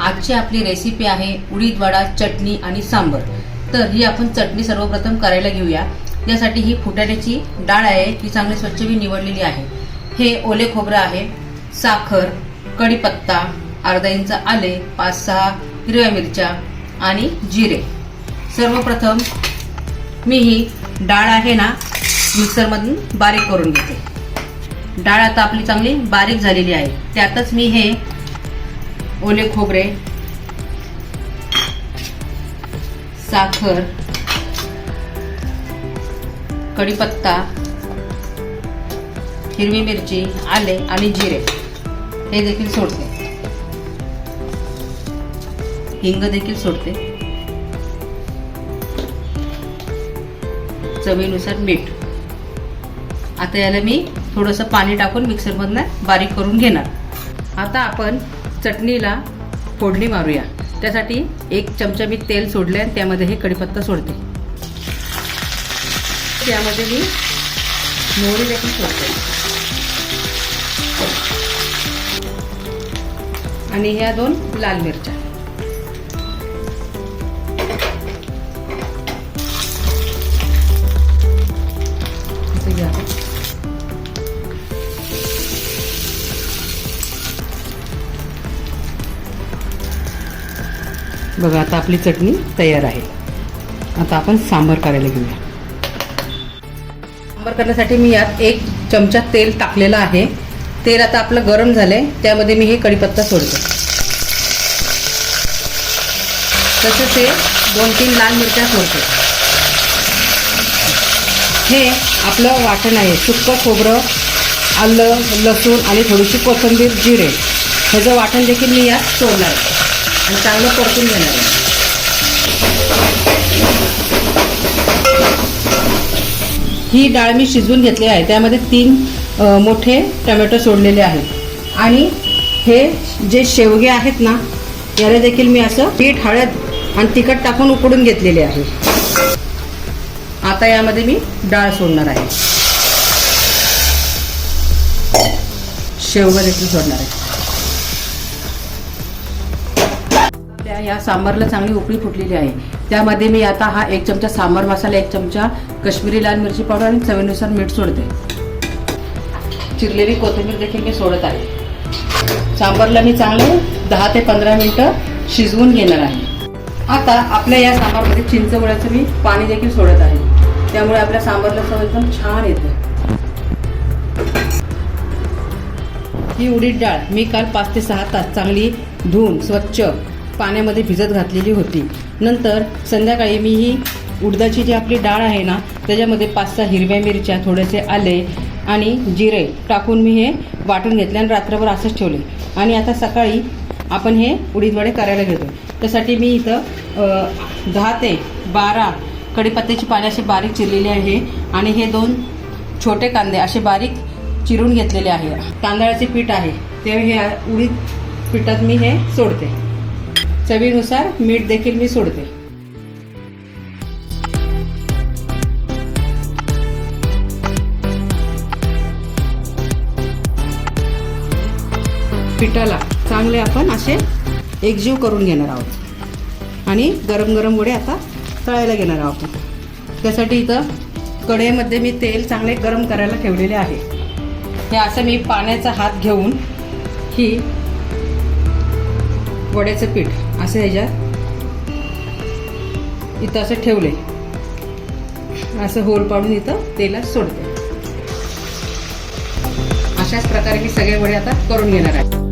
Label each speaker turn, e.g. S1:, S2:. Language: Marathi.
S1: आजची आपली रेसिपी आहे उडीद वडा चटणी आणि सांबर. तर ही आपण चटणी सर्वप्रथम करायला घेऊया. यासाठी ही फुटाण्याची डाळ आहे ती चांगली स्वच्छ मी निवडलेली आहे. हे ओले खोबरं आहे साखर कढीपत्ता अर्धा इंच आले पाच सहा हिरव्या मिरच्या आणि जिरे. सर्वप्रथम मी ही डाळ आहे ना मिक्सरमधून बारीक करून घेते. डाळ आता आपली चांगली बारीक झालेली आहे. त्यातच मी हे ओले खोबरे साखर कढीपत्ता हिरवी मिरची आले आणि जिरे. हे देखील सोडते. हिंग देखील सोडते. चवीनुसार मीठ. आता याला मी थोडंसं पाणी टाकून मिक्सरमधनं बारीक करून घेणार. आता आपण चटणीला फोडणी मारूया. त्यासाठी एक चमचा मी तेल सोडले आणि त्यामध्ये हे कढीपत्ता सोडते. त्यामध्ये मी मोहरी देखील सोडते. आणि ह्या दोन लाल मिरच्या. बघा आता आपली चटणी तयार आहे. आता आपण सांबर करायला घेऊया. सांबर करण्यासाठी मी यात एक चमचा तेल टाकलेलं आहे. तेल आता आपलं गरम झालंय त्यामध्ये मी हे कढीपत्ता सोडतो. तसंच हे दोन तीन लाल मिरच्या सोडते. हे आपलं वाटण आहे सुक्क खोबरं आलं लसूण आणि थोडीशी कोथिंबीर जिरे. ह्याचं वाटण देखील मी यात सोडणार आहे. आणि चांगलं परतून घेणार आहे. ही डाळ मी शिजवून घेतली आहे. त्यामध्ये तीन मोठे टोमॅटो सोडलेले आहेत. आणि हे जे शेवगे आहेत ना याला देखील मी असं पीठ हळद आणि तिखट टाकून उकडून घेतलेले आहे. आता यामध्ये मी डाळ सोडणार आहे. शेवगा देखील सोडणार आहे. या सांबारला चांगली उकळी फुटलेली आहे. त्यामध्ये मी आता हा एक चमचा सांबार मसाला एक चमचा कश्मीरी लाल मिरची पावडर आणि चवीनुसार मीठ सोडते. चिरलेली कोथिंबीर देखील मी सोडत आहे. सांबारला मी चांगलं दहा ते पंधरा मिनिटं शिजवून घेणार आहे. आता आपल्या या सांबारमध्ये चिंचगुळ्याचं मी पाणी देखील सोडत आहे. त्यामुळे आपल्या सांबारला चव एकदम छान येते. ही उडीद डाळ मी काल पाच ते सहा तास चांगली धुवून स्वच्छ पाण्यामध्ये भिजत घातलेली होती. नंतर संध्याकाळी मी ही उडदाची जी आपली डाळ आहे ना त्याच्यामध्ये पाच सहा हिरव्या मिरच्या थोडेसे आले आणि जिरे टाकून मी हे वाटून घेतले आणि रात्रभर असंच ठेवले. आणि आता सकाळी आपण हे उडीद वडे करायला घेतो त्यासाठी मी इथं दहा ते बारा कडीपत्त्याची पाने अशी बारीक चिरलेली आहे आणि हे दोन छोटे कांदे असे बारीक चिरून घेतलेले आहे. तांदळाचे पीठ आहे. ते हे उडीद पिठात मी हे सोडते. चवीनुसार मीठ देखील मी सोडते. पिठाला चांगले आपण असे एकजीव करून घेणार आहोत. आणि गरम गरम वडे आता तळायला घेणार आहोत त्यासाठी इथं कढईमध्ये मी तेल चांगले गरम करायला ठेवलेले आहे. हे असं मी पाण्याचा हात घेऊन ही वड्याचं पीठ असं ह्याच्यात इथं असं ठेवले असं होल पाडून इथं तेलात सोडते अशाच प्रकारे मी सगळे वडे आता करून घेणार आहे.